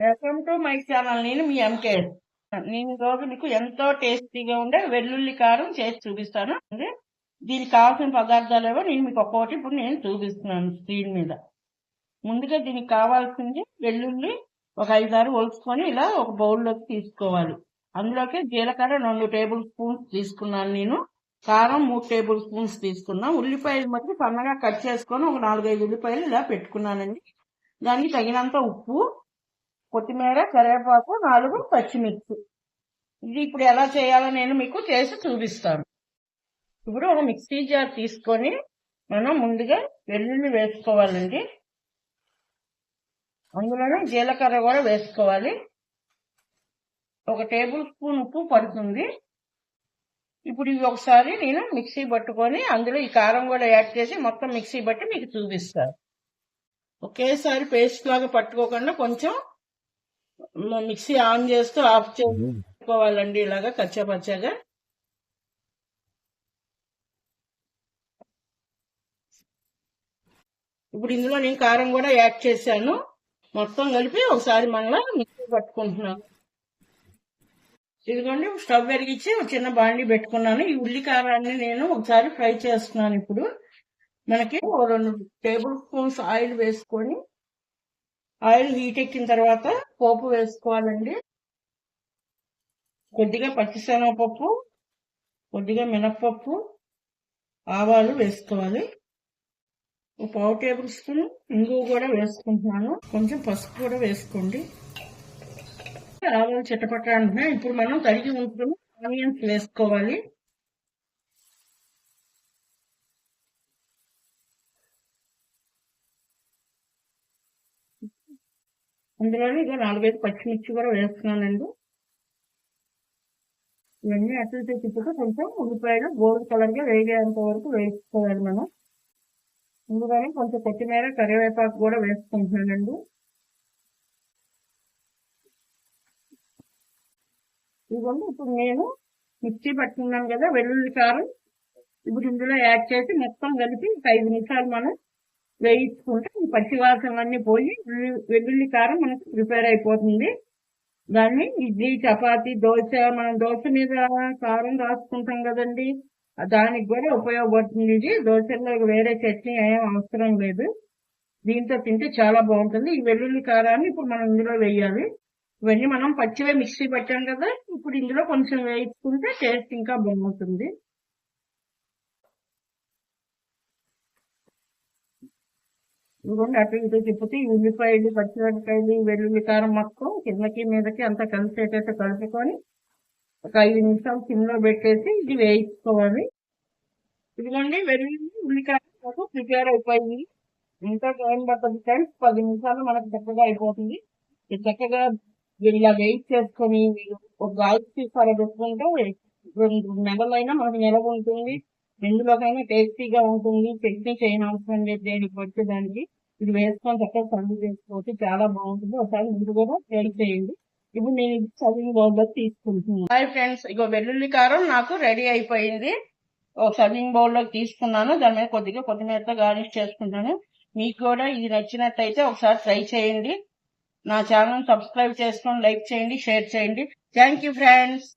Welcome to my channel నేను మీ MK. నేను రోజు మీకు ఎంతో టేస్టీగా ఉండే వెల్లుల్లి కారం చేసి చూపిస్తాను. అంటే దీనికి కావాల్సిన పదార్థాలు ఏవో నేను మీకు ఒక్కొక్కటి ఇప్పుడు నేను చూపిస్తున్నాను స్క్రీన్ మీద. ముందుగా దీనికి కావాల్సింది వెల్లుల్లి ఒక ఐదారు ఒలుచుకొని ఇలా ఒక బౌల్లోకి తీసుకోవాలి. అందులోకి జీలకర్ర రెండు టేబుల్ స్పూన్స్ తీసుకున్నాను నేను. కారం మూడు టేబుల్ స్పూన్స్ తీసుకున్నా. ఉల్లిపాయలు మధ్య సన్నగా కట్ చేసుకొని ఒక నాలుగైదు ఉల్లిపాయలు ఇలా పెట్టుకున్నానండి. దానికి తగినంత ఉప్పు కొత్తిమీర కరివేపాకు నాలుగు పచ్చిమిర్చి. ఇది ఇప్పుడు ఎలా చేయాలో నేను మీకు చేసి చూపిస్తాను. ఇప్పుడు ఒక మిక్సీ జార్ తీసుకొని మనం ముందుగా వెల్లుల్లి వేసుకోవాలండి. అందులోనే జీలకర్ర కూడా వేసుకోవాలి. ఒక టేబుల్ స్పూన్ ఉప్పు పడుతుంది. ఇప్పుడు ఇవి ఒకసారి నేను మిక్సీ పట్టుకొని అందులో ఈ కారం కూడా యాడ్ చేసి మొత్తం మిక్సీ బట్టి మీకు చూపిస్తాను. ఒకేసారి పేస్ట్ లాగా పట్టుకోకుండా కొంచెం మిక్సీ ఆన్ చేస్తూ ఆఫ్ చేసుకోవాలండి ఇలాగా కచ్చపచ్చగా ఇప్పుడు ఇందులో నేను కారం కూడా యాడ్ చేశాను. మొత్తం కలిపి ఒకసారి మళ్ళీ మిక్సీ పట్టుకుంటున్నాను. ఇదిగోండి స్టవ్ వెలిగించి ఒక చిన్న బాండి పెట్టుకున్నాను. ఈ ఉల్లి కారాన్ని నేను ఒకసారి ఫ్రై చేస్తున్నాను ఇప్పుడు. మనకి ఓ రెండు టేబుల్ స్పూన్స్ ఆయిల్ వేసుకొని ఆయిల్ హీట్ ఎక్కిన తర్వాత పోపు వేసుకోవాలండి. కొద్దిగా పచ్చిశనగపప్పు కొద్దిగా మినప్పప్పు ఆవాలు వేసుకోవాలి. ఒక పావు టేబుల్ స్పూన్ ఇంగువ కూడా వేసుకుంటున్నాను. కొంచెం పసుపు కూడా వేసుకోండి. ఆవాలు చిట్టపట్ట అంటున్నాయి ఇప్పుడు మనం తరిగి ఉంచుకుని ఆనియన్స్ వేసుకోవాలి. అందులోనే ఇక నాలుగైదు పచ్చిమిర్చి కూడా వేస్తున్నానండి. ఇవన్నీ అటు ఇటు తిప్పుతూ కొంచెం ఉల్లిపాయలు గోల్డ్ కలర్గా వేగేంత వరకు వేసుకోవాలి మనం. ముందుగానే కొంచెం కొత్తిమీర కరివేపాకు కూడా వేసుకుంటున్నానండి. ఇదిగోండి ఇప్పుడు నేను మిక్సీ పట్టుకున్నాను కదా వెల్లుల్లి కారం. ఇప్పుడు ఇందులో యాడ్ చేసి మొత్తం కలిపి ఒక ఐదు నిమిషాలు మనం వేయించుకుంటే ఈ పచ్చి పోయి వెల్లుల్లి కారం మనకు ప్రిపేర్ అయిపోతుంది. దాన్ని ఇడ్లీ చపాతి దోశ మనం దోశ మీద కారం రాసుకుంటాం కదండి. దానికి కూడా ఉపయోగపడుతుంది. ఇది దోశల్లో వేరే చట్నీ ఏం అవసరం లేదు. దీంతో తింటే చాలా బాగుంటుంది. ఈ వెల్లుల్లి కారాన్ని ఇప్పుడు మనం ఇందులో వేయాలి. ఇవన్నీ మనం పచ్చివే మిక్సీ పట్టాం కదా. ఇప్పుడు ఇందులో కొంచెం వేయించుకుంటే టేస్ట్ ఇంకా బాగుంటుంది. ఇదిగోండి అటు ఇటు తిప్పితే ఈ ఉల్లిపాయలు పచ్చిమిరపకాయలు వెల్లుల్లి కారం మొత్తం కిందకి మీదకి అంతా కలిసేటట్టు కలుపుకొని ఒక ఐదు నిమిషాలు సిమ్లో పెట్టేసి ఇది వేయించుకోవాలి. ఇదిగోండి వెల్లుల్లి ఉల్లికారం మొత్తం ప్రిపేర్ అయిపోయింది. ఇంకా టైం పడుతుంది ఫ్రెండ్స్ పది నిమిషాలు మనకు చక్కగా అయిపోతుంది. ఇది చక్కగా ఇలా వెయిట్ చేసుకొని ఒక గాలి తీసుకోవాలి పెట్టుకుంటే రెండు నెలలైనా మనకు నిలవ ఉంటుంది. ఎందులోకైనా టేస్టీగా ఉంటుంది. చట్నీ చేయనవసరం లేదు దేనికి వచ్చే దానికి. ఇది వేసుకొని చక్కగా సర్వ్ చేసుకోవచ్చు. చాలా బాగుంటుంది. ఒకసారి మీరు కూడా ట్రై చేయండి. ఇప్పుడు నేను ఇది సర్వింగ్ బౌల్ తీసుకుంటున్నాను. హాయ్ ఫ్రెండ్స్ ఇగో వెల్లుల్లి కారం నాకు రెడీ అయిపోయింది. ఒక సర్వింగ్ బౌల్లోకి తీసుకున్నాను. దాని మీద కొద్దిగా కొద్దిమీరతో గార్నిష్ చేసుకుంటాను. మీకు కూడా ఇది నచ్చినట్టయితే ఒకసారి ట్రై చేయండి. నా ఛానల్ సబ్స్క్రైబ్ చేసుకొని లైక్ చేయండి షేర్ చేయండి. Thank you friends.